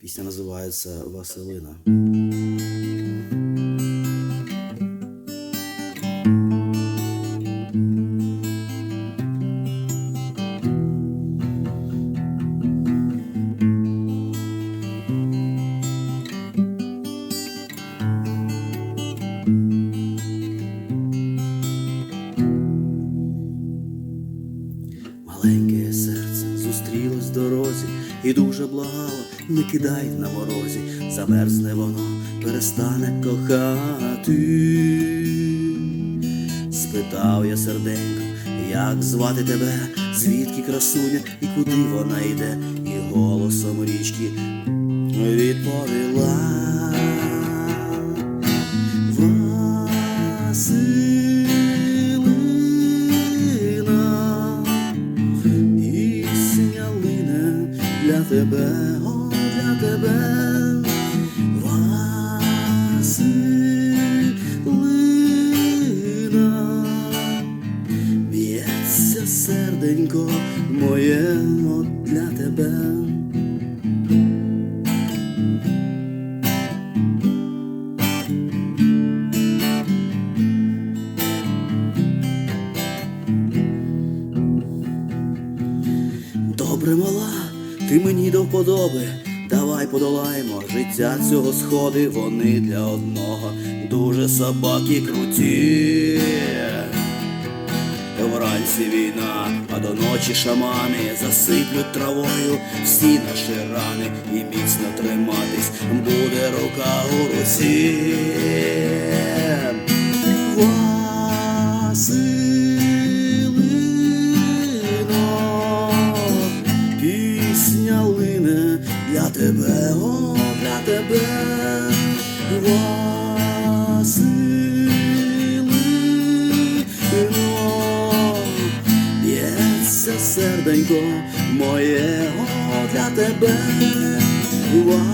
Пісня називається Василина. Маленьке серце зустрілось в дорозі і дуже благала, не кидай на морозі, замерзне воно, перестане кохати. Спитав я серденько, як звати тебе, звідки красуня і куди вона йде, і голосом річки відповіла. Для тебе, о, для тебе, Василина, б'ється серденько моє от для тебе. Добре мала, ти мені до вподоби, давай подолаємо життя цього сходи, вони для одного дуже собаки круті. Вранці війна, а до ночі шамани засиплють травою всі наші рани, і міцно триматись буде рука у руці. Тебе, о, для тебе, Василино, б'ється серденько моє, о, для тебе, Василино,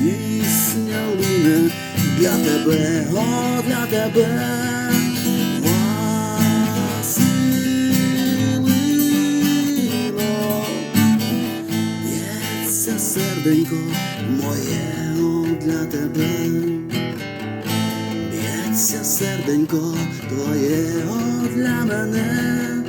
пісня лине для тебе, о, для тебе. Серденько моє для тебе, б'ється серденько твоє для мене.